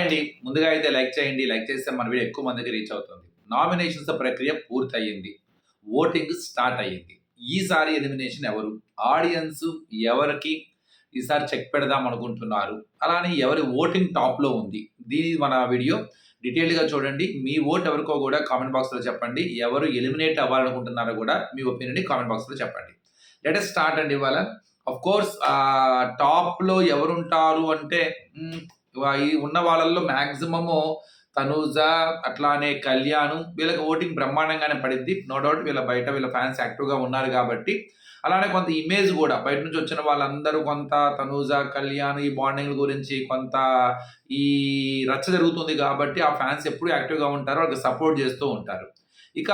అండి ముందుగా అయితే లైక్ చేయండి. లైక్ చేస్తే మన వీడియో ఎక్కువ మందికి రీచ్ అవుతుంది. నామినేషన్స్ ప్రక్రియ పూర్తయింది. ఓటింగ్ స్టార్ట్ అయ్యింది. ఈసారి ఎలిమినేషన్ ఎవరు? ఆడియన్స్ ఎవరికి ఈసారి చెక్ పెడదాం అనుకుంటున్నారు. అలానే ఎవరి ఓటింగ్ టాప్లో ఉంది? దీని మన వీడియో డీటెయిల్గా చూడండి. మీ ఓట్ ఎవరికో కూడా కామెంట్ బాక్స్లో చెప్పండి. ఎవరు ఎలిమినేట్ అవ్వాలనుకుంటున్నారో కూడా మీ ఒపీనియన్ కామెంట్ బాక్స్లో చెప్పండి. లెట్ స్టార్ట్ అండి ఇవాళ. అఫ్ కోర్స్ టాప్లో ఎవరుంటారు అంటే ఉన్న వాళ్ళల్లో మ్యాక్సిమము తనూజ అట్లానే కళ్యాణ్ వీళ్ళకి ఓటింగ్ బ్రహ్మాండంగానే పడింది నో డౌట్ వీళ్ళ బయట వీళ్ళ ఫ్యాన్స్ యాక్టివ్గా ఉన్నారు కాబట్టి. అలానే కొంత ఇమేజ్ కూడా బయట నుంచి వచ్చిన వాళ్ళందరూ కొంత తనూజ కళ్యాణ్ ఈ బాండింగ్ గురించి కొంత ఈ రచ్చ జరుగుతుంది కాబట్టి ఆ ఫ్యాన్స్ ఎప్పుడు యాక్టివ్గా ఉంటారు వాళ్ళకి సపోర్ట్ చేస్తూ ఉంటారు. ఇక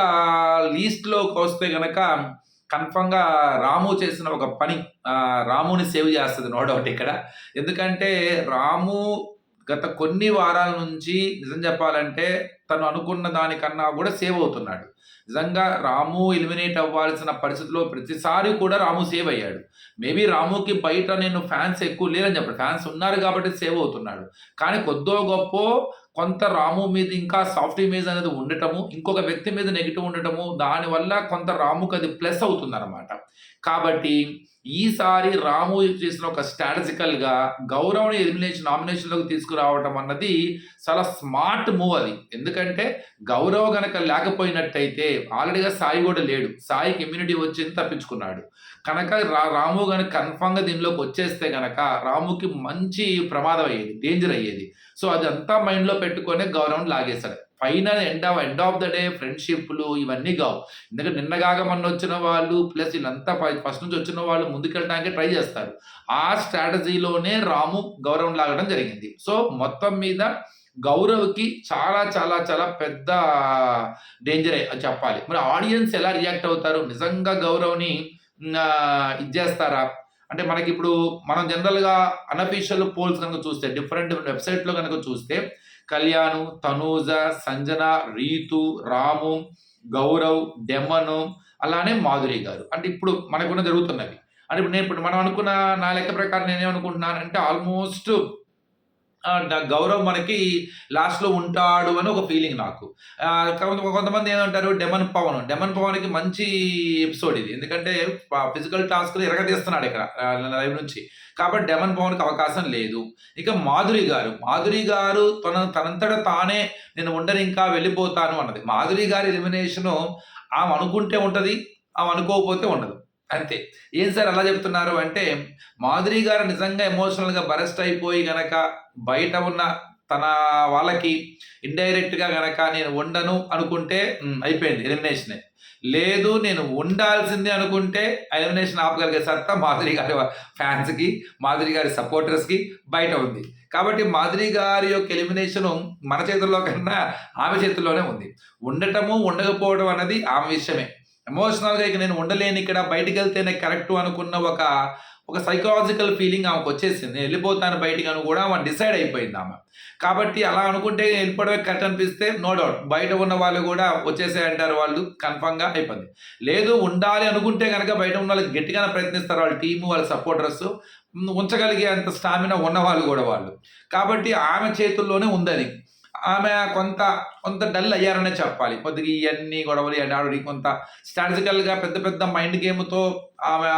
లీస్ట్లోకి వస్తే కనుక కన్ఫర్మ్గా రాము చేసిన ఒక పని రాముని సేవ్ చేస్తుంది నో డౌట్ ఇక్కడ. ఎందుకంటే రాము గత కొన్ని వారాల నుంచి నిజం చెప్పాలంటే తను అనుకున్న దానికన్నా కూడా సేవ్ అవుతున్నాడు. నిజంగా రాము ఎలిమినేట్ అవ్వాల్సిన పరిస్థితిలో ప్రతిసారి కూడా రాము సేవ్ అయ్యాడు. మేబీ రాముకి బయట నేను ఫ్యాన్స్ ఎక్కువ లేరని చెప్పాడు. ఫ్యాన్స్ ఉన్నారు కాబట్టి సేవ్ అవుతున్నాడు. కానీ కొద్దో గొప్ప కొంత రాము మీద ఇంకా సాఫ్ట్ ఇమేజ్ అనేది ఉండటము ఇంకొక వ్యక్తి మీద నెగిటివ్ ఉండటము దానివల్ల కొంత రాముకి అది ప్లస్ అవుతుందన్నమాట. కాబట్టి ఈసారి రాము చేసిన ఒక స్ట్రాటజికల్గా గా గౌరవని ఎలిమినేషన్ నామినేషన్లోకి తీసుకురావటం అన్నది చాలా స్మార్ట్ మూవ్ అది. ఎందుకంటే గౌరవ గనక లేకపోయినట్టయితే ఆల్రెడీగా సాయి కూడా లేడు. సాయికి ఇమ్యూనిటీ వచ్చింది తప్పించుకున్నాడు? కనుక రా రాము గనక కన్ఫామ్గా దీనిలోకి వచ్చేస్తే గనక రాముకి మంచి ప్రమాదం అయ్యేది డేంజర్ అయ్యేది. సో అదంతా మైండ్లో పెట్టుకొని గౌరవం లాగేశాడు final end of end of the day ఫ్రెండ్షిప్లు ఇవన్నీ కావు. ఎందుకంటే నిన్నగాక మొన్న వచ్చిన వాళ్ళు ప్లస్ వీళ్ళంతా ఫస్ట్ నుంచి వచ్చిన వాళ్ళు ముందుకెళ్ళడానికి ట్రై చేస్తారు. ఆ స్ట్రాటజీలోనే రాము గౌరవం లాగడం జరిగింది. సో మొత్తం మీద గౌరవ్కి చాలా చాలా చాలా పెద్ద డేంజరే చెప్పాలి. మరి ఆడియన్స్ ఎలా రియాక్ట్ అవుతారు? నిజంగా గౌరవ్ని ఇది చేస్తారా? అంటే మనకి ఇప్పుడు మనం జనరల్గా అనఫీషియల్ పోల్స్ కనుక చూస్తే డిఫరెంట్ వెబ్సైట్లో కనుక చూస్తే కళ్యాణ్ తనూజ సంజన రీతు రాము గౌరవ్ డెమను అలానే మాధురి గారు. అంటే ఇప్పుడు మనకున్న జరుగుతున్నవి. అంటే ఇప్పుడు నేను ఇప్పుడు మనం అనుకున్న నా లెక్క ప్రకారం నేనేమనుకుంటున్నాను అంటే ఆల్మోస్ట్ గౌరవ్ మనకి లాస్ట్లో ఉంటాడు అని ఒక ఫీలింగ్ నాకు. కొంతమంది ఏమంటారు డెమన్ పవన్ డెమన్ పవన్కి మంచి ఎపిసోడ్ ఇది. ఎందుకంటే ఫిజికల్ టాస్క్లు ఎరగదీస్తున్నాడు ఇక్కడ లైవ్ నుంచి. కాబట్టి డెమన్ పవన్కి అవకాశం లేదు. ఇక మాధురి గారు. మాధురి గారు తన తనంతట తానే నేను ఉండని ఇంకా వెళ్ళిపోతాను అన్నది. మాధురి గారి ఎలిమినేషను ఆమె అనుకుంటే ఉంటుంది ఆమె అనుకోకపోతే ఉండదు. అంతే. ఏం సార్ అలా చెప్తున్నారు అంటే మాధురి గారు నిజంగా ఎమోషనల్గా బరెస్ట్ అయిపోయి గనక బయట ఉన్న తన వాళ్ళకి ఇండైరెక్ట్గా గనక నేను ఉండను అనుకుంటే అయిపోయింది ఎలిమినేషనే లేదు నేను ఉండాల్సిందే అనుకుంటే ఎలిమినేషన్ ఆపగలిగే సత్తా మాధురి గారి ఫ్యాన్స్కి మాధురి గారి సపోర్టర్స్కి బయట ఉంది. కాబట్టి మాధురి గారి యొక్క ఎలిమినేషన్ మన చేతుల్లో కన్నా ఆమె చేతుల్లోనే ఉంది. ఉండటము ఉండకపోవడం అనేది ఆమె విషయమే. ఎమోషనల్గా ఇక నేను ఉండలేను ఇక్కడ బయటికి వెళ్తేనే కరెక్ట్ అనుకున్న ఒక ఒక సైకలాజికల్ ఫీలింగ్ ఆమెకు వచ్చేసింది. వెళ్ళిపోతాను బయటికి అని కూడా ఆమె డిసైడ్ అయిపోయింది ఆమె. కాబట్టి అలా అనుకుంటే వెళ్ళిపోవడమే కరెక్ట్ అనిపిస్తే నో డౌట్ బయట ఉన్న వాళ్ళు కూడా వచ్చేసే అంటారు వాళ్ళు కన్ఫామ్గా అయిపోయింది లేదు ఉండాలి అనుకుంటే కనుక బయట ఉన్న వాళ్ళకి గట్టిగానే ప్రయత్నిస్తారు వాళ్ళ టీము వాళ్ళ సపోర్టర్స్ ఉంచగలిగే అంత స్టామినా ఉన్న వాళ్ళు కూడా వాళ్ళు. కాబట్టి ఆమె చేతుల్లోనే ఉందని. ఆమె కొంత కొంత డల్ అయ్యారనే చెప్పాలి. కొద్దిగా ఇవన్నీ గొడవలు ఇవన్నీ ఆడి కొంత స్ట్రాటజికల్గా పెద్ద పెద్ద మైండ్ గేమ్తో ఆమె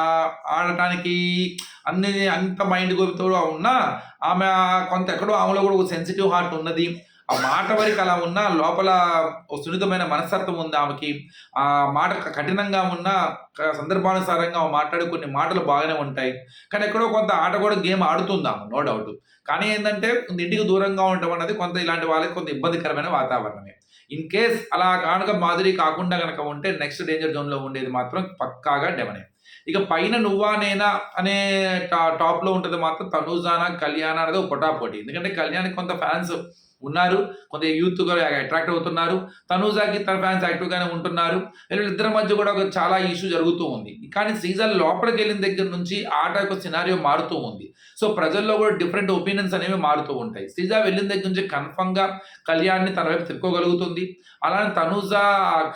ఆడటానికి అన్ని అంత మైండ్ గేమ్తో ఉన్నా ఆమె కొంత ఎక్కడో ఆమెలో కూడా ఒక సెన్సిటివ్ హార్ట్ ఉన్నది. ఆ మాట వరకు అలా ఉన్నా లోపల సున్నితమైన మనస్తత్వం ఉంది ఆమెకి. ఆ మాట కఠినంగా ఉన్న సందర్భానుసారంగా మాట్లాడే కొన్ని మాటలు బాగానే ఉంటాయి. కానీ ఎక్కడో కొంత ఆట కూడా గేమ్ ఆడుతుంది ఆమె నో డౌట్. కానీ ఏంటంటే ఇంటికి దూరంగా ఉండటం అనేది కొంత ఇలాంటి వాళ్ళకి కొంత ఇబ్బందికరమైన వాతావరణమే. ఇన్ కేస్ అలా కానుక మాదిరి కాకుండా కనుక ఉంటే నెక్స్ట్ డేంజర్ జోన్లో ఉండేది మాత్రం పక్కాగా డెవనే ఇక పైన నువ్వా నేనా అనే టా టాప్లో ఉంటుంది మాత్రం తనూజానా కళ్యాణ అనేది ఒక పొటాపోటీ. ఎందుకంటే కళ్యాణ్ కొంత ఫ్యాన్స్ ఉన్నారు. కొంత యూత్ అట్రాక్ట్ అవుతున్నారు. తనూజాకి తన ఫ్యాన్స్ యాక్టివ్గానే ఉంటున్నారు. వీళ్ళిద్దరి మధ్య కూడా ఒక చాలా ఇష్యూ జరుగుతూ ఉంది. కానీ సీజన్ లోపలికి వెళ్ళిన దగ్గర నుంచి ఆట యొక్క సినారియో మారుతూ ఉంది. సో ప్రజల్లో కూడా డిఫరెంట్ ఒపీనియన్స్ అనేవి మారుతూ ఉంటాయి. శ్రీజ వెళ్ళిన దగ్గర నుంచి కన్ఫర్మ్గా కళ్యాణ్ని తన వైపు తిప్పుకోగలుగుతుంది. అలానే తనుజ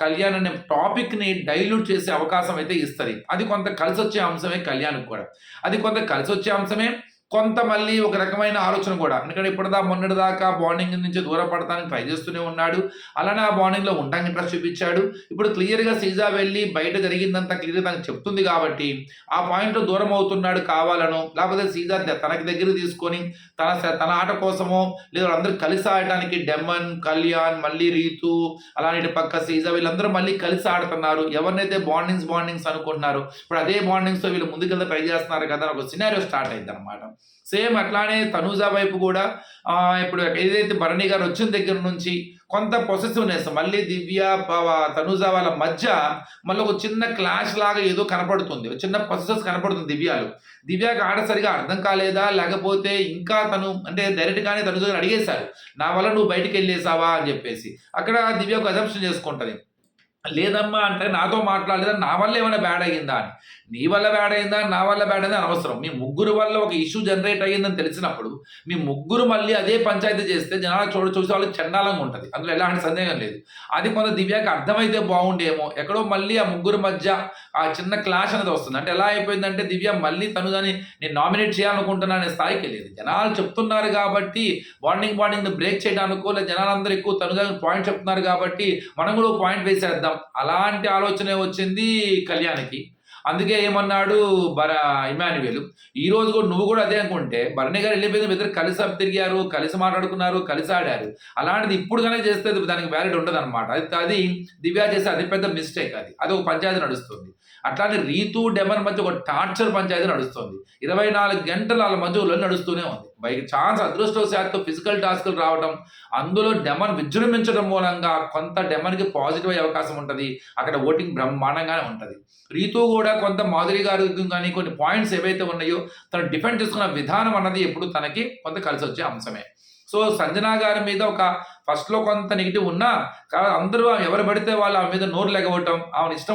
కళ్యాణ్ అనే టాపిక్ని డైల్యూట్ చేసే అవకాశం అయితే ఇస్తుంది. అది కొంత కలిసి వచ్చే అంశమే కళ్యాణ్కి కూడా. అది కొంత కలిసి వచ్చే అంశమే కొంత మళ్ళీ ఒక రకమైన ఆలోచన కూడా. ఎందుకంటే ఇప్పటిదా మొన్నటి దాకా బాండింగ్ నుంచి దూరపడటానికి ట్రై చేస్తూనే ఉన్నాడు. అలానే ఆ బాండింగ్లో ఉండడానికి ఇంట్రెస్ట్ చూపించాడు. ఇప్పుడు క్లియర్గా సీజా వెళ్ళి బయట జరిగిందంతా క్లియర్గా తనకు చెప్తుంది కాబట్టి ఆ పాయింట్లో దూరం అవుతున్నాడు కావాలనో లేకపోతే సీజా తనకి దగ్గర తీసుకొని తన తన ఆట కోసమో లేదా అందరూ కలిసి ఆడటానికి డెమన్ కళ్యాణ్ మళ్ళీ రీతు అలానే పక్క సీజా వీళ్ళందరూ మళ్ళీ కలిసి ఆడుతున్నారు. ఎవరినైతే బాండింగ్స్ బాండింగ్స్ అనుకుంటున్నారు ఇప్పుడు అదే బాండింగ్స్తో వీళ్ళు ముందుకెళ్తే ట్రై చేస్తున్నారు కదా ఒక సినారియో స్టార్ట్ అయింది అనమాట సేమ్ అట్లానే తనూజా వైపు కూడా ఇప్పుడు ఏదైతే భరణి గారు వచ్చిన దగ్గర నుంచి కొంత పొసెసివ్నెస్ మళ్ళీ దివ్య ప- తనూజా వాళ్ళ మధ్య మళ్ళీ ఒక చిన్న క్లాష్ లాగా ఏదో కనపడుతుంది. ఒక చిన్న పొసెసెస్ కనపడుతుంది దివ్యాలు. దివ్యాకి ఆడ సరిగా అర్థం కాలేదా? లేకపోతే ఇంకా తను అంటే డైరెక్ట్గానే తనూజ గారు అడిగేశారు. నా వల్ల నువ్వు బయటికి వెళ్ళేసావా అని చెప్పేసి. అక్కడ దివ్య ఒక అజంప్షన్ చేసుకుంటుంది. లేదమ్మా అంటే నాతో మాట్లాడలేదా? నా వల్ల ఏమైనా బ్యాడ్ అయ్యిందా? అని. నీ వల్ల బ్యాడ్ అయిందా? నా వల్ల బ్యాడ్ అయిందా? అని అవసరం. మీ ముగ్గురు వల్ల ఒక ఇష్యూ జనరేట్ అయ్యిందని తెలిసినప్పుడు మీ ముగ్గురు మళ్ళీ అదే పంచాయతీ చేస్తే జనాలు చూడ చూసి వాళ్ళకి చండాలంగా ఉంటుంది. అందులో ఎలాంటి సందేహం లేదు. అది కొంత దివ్యాకి అర్థమైతే బాగుండేమో. ఎక్కడో మళ్ళీ ఆ ముగ్గురు మధ్య ఆ చిన్న క్లాష్ అనేది వస్తుంది. అంటే ఎలా అయిపోయిందంటే దివ్య మళ్ళీ తను దాన్ని నేను నామినేట్ చేయాలనుకుంటున్నా అనే స్థాయికి వెళ్ళేది. జనాలు చెప్తున్నారు కాబట్టి బాండింగ్ బాండింగ్ బ్రేక్ చేయడానికో లేదా జనాలందరూ ఎక్కువ తను పాయింట్ చెప్తున్నారు కాబట్టి మనం కూడా పాయింట్ వేసేద్దాం అలాంటి ఆలోచనే వచ్చింది కళ్యాణ్కి. అందుకే ఏమన్నాడు బర ఇమాన్యువేలు ఈ రోజు కూడా నువ్వు కూడా అదే అనుకుంటే భరణి గారు వెళ్ళిపోయింది ఇద్దరు కలిసి తిరిగారు కలిసి మాట్లాడుకున్నారు కలిసి ఆడారు. అలాంటిది ఇప్పుడు కనుక చేస్తే దానికి వ్యాలిడ్ ఉండదు అనమాట అది అది దివ్య చేసే అతిపెద్ద మిస్టేక్ అది. అది ఒక పంచాయతీ నడుస్తుంది. అట్లానే రీతు డెమన్ మధ్య ఒక టార్చర్ పంచాయతీ నడుస్తుంది. ఇరవై నాలుగు గంటల వాళ్ళ మధ్యలో నడుస్తూనే ఉంది. బైక్ ఛాన్స్ అదృష్టవశాత్తు ఫిజికల్ టాస్క్లు రావడం అందులో డెమన్ విజృంభించడం మూలంగా కొంత డెమన్కి పాజిటివ్ అయ్యే అవకాశం ఉంటుంది. అక్కడ ఓటింగ్ బ్రహ్మాండంగానే ఉంటుంది. రీతు కూడా కొంత మాధురి గారు కానీ కొన్ని పాయింట్స్ ఏవైతే ఉన్నాయో తను డిఫెండ్ చేసుకున్న విధానం అన్నది ఎప్పుడు తనకి కొంత కలిసి వచ్చే అంశమే. సో సంజనా గారి మీద ఒక ఫస్ట్లో కొంత నెగిటివ్ ఉన్నా కానీ అందరూ ఎవరు పడితే వాళ్ళు ఆమె మీద నోరు లెగవటం ఆమె ఇష్టం